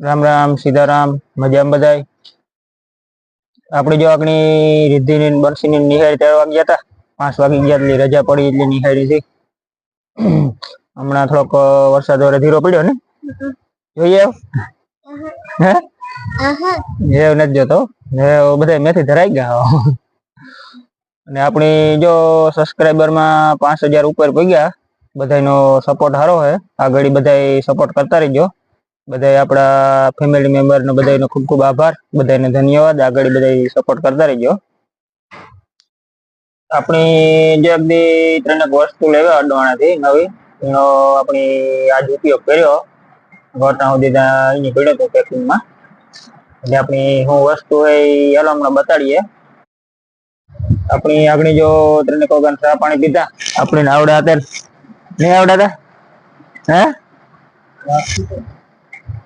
રામ રામ સીતારામ મજામાં બધાય? આપણે જો આપણી રિદ્ધિની બરસીની નિહાળી તેર વાગ્યા હતા. પાંચ વાગી ગયા એટલી રજા પડી એટલે નિહાળી હતી હમણાં થોડોક વરસાદ વરે ધીરો પડ્યો ને? જોઈએ. હે? જેવ નથી જોતો. બધા મેથી ધરાઈ ગયા. અને આપણી જો સબસ્ક્રાઈબરમાં પાંચ હજાર ઉપર પગ્યા બધાનો સપોર્ટ સારો છે. આગળ બધાય સપોર્ટ કરતા રહેજો. બધાય આપણા ફેમિલી મેમ્બર નો બધાયનો ખૂબ ખૂબ આભાર. બધાને ધન્યવાદ. આગળ બધા સપોર્ટ કરતા રહેજો. આપણી જે બધી ત્રણેક વસ્તુ લેવા અડવાણાથી નવી, એનો આપણે આજ ઉપયોગ કર્યો. ઘટા સુધી અહીંની પડ્યો હતો પેકિંગમાં એટલે આપણી શું વસ્તુ એ હાલો હમણાં બતાડીએ. આપણી આગળ જો ત્રણેક વગર ચા પાણી પીધા, આપણે આવડા હતા નહીં આવડાતા હે?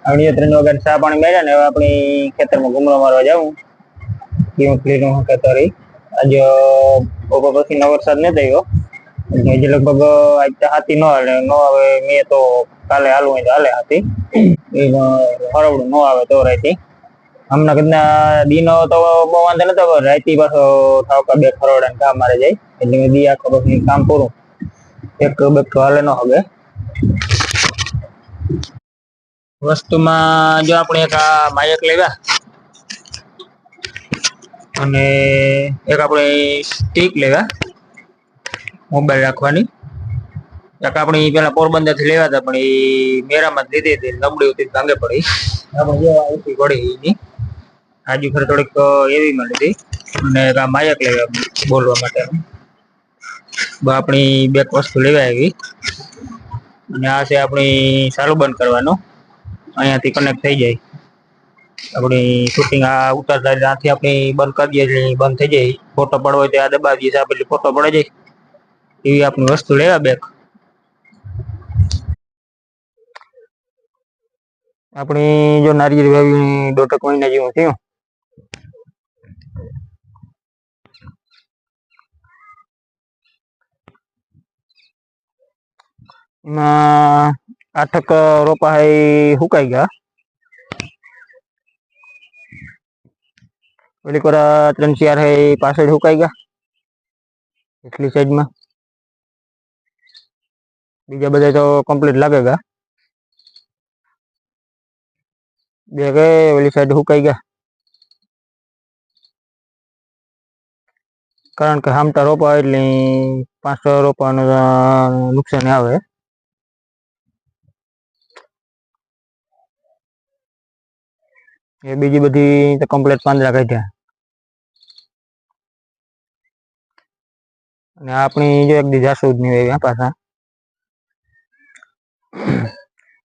આવડી ત્રણ વગર સા પાણી મેળ્યા ને, હવે આપણી ખેતરમાં ઘૂમરો મારવા જાવું ક્લીન હું કહેતો રહી આજે બપોર પછી નો વરસાદ નથી થયો હજી લગભગ આજ તો હાથી નો હાલે, નો આવે મેં તો કાલે હાલવું હોય તો હાલે હાથી. ફરવડું નો આવે તો રાતી. હમણાં કદના દીનો તો બહુ વાંધો નતો પણ પાછો ઠાવકા બે ખરોડા ને કામ મારે જાય. એટલે મેં દી આખો પછી કામ પૂરું. એક બેક હાલે નો હવે વસ્તુમાં જો આપણે એક આ માયક લેવા અને એક આપણે સ્ટીક લેવા, મોબાઈલ રાખવાની. એક આપણે પેલા પોરબંદરથી લેવા હતા, પણ એ મેરામાં લીધી હતી નબળી હતી, ભાંગે પડી. આપણે જો ઉઠી પડી એની આજુ ખરે થોડીક એવી મળી હતી અને એક આ માયક લેવા બોલવા માટે આપણી બે વસ્તુ લેવા આવી. અને આ છે આપણી ચાલુ બંધ કરવાનું. અહીંયાથી કનેક્ટ થઈ જાય. આપણી શૂટિંગ આ ઉતારતા ત્યાંથી આપણે બંધ કરી દઈએ એટલે બંધ થઈ જાય. ફોટો પડવો હોય તો આ દબાવી દઈએ આપણે ફોટો પડે જાય એવી આપણી વસ્તુ લેવા બેક આપણી જો નારિયેળ વાવી દોઢક મહિના જેવું થયું. એમાં આઠક રોપા હે હુકાઈ ગયા. ઓલી કોરા ત્રણ ચાર હે પાછળ હુકાઈ ગયા, એટલી સાઈડમાં બીજા બધા તો કમ્પ્લીટ લાગે ગયા. બે કે, ઓલી સાઈડ હુકાઈ ગયા. કારણ કે હામટા રોપા એટલે પાંચ છ રોપાનું નુકસાન આવે. એ બીજી બધી તો કમ્પ્લીટ પાંદડા કાઢ્યા અને આ આપણી જો એક દી જાસૂદની વાવી હા, પાછા.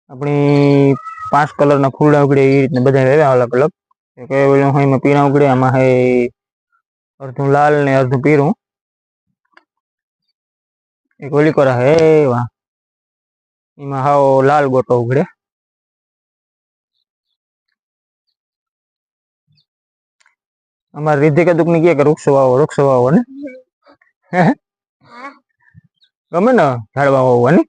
આપણી પાંચ કલર ના ફૂલડા ઉગડે એ રીતના બધા વાવ્યા અલગ અલગ. એક એ ઓલું હોય એમાં પીળા ઉગડે, આમાં હે અડધું લાલ ને અડધું પીળું. એક ઓલી કોરા હે વાહ એમાં હાવ લાલ ગોટો ઉગડે. અમારે રીધિકા દુઃખની કે વૃક્ષ વાવો વૃક્ષ વાવો ને? હે? ગમે ને ઝાડવા વાવવાની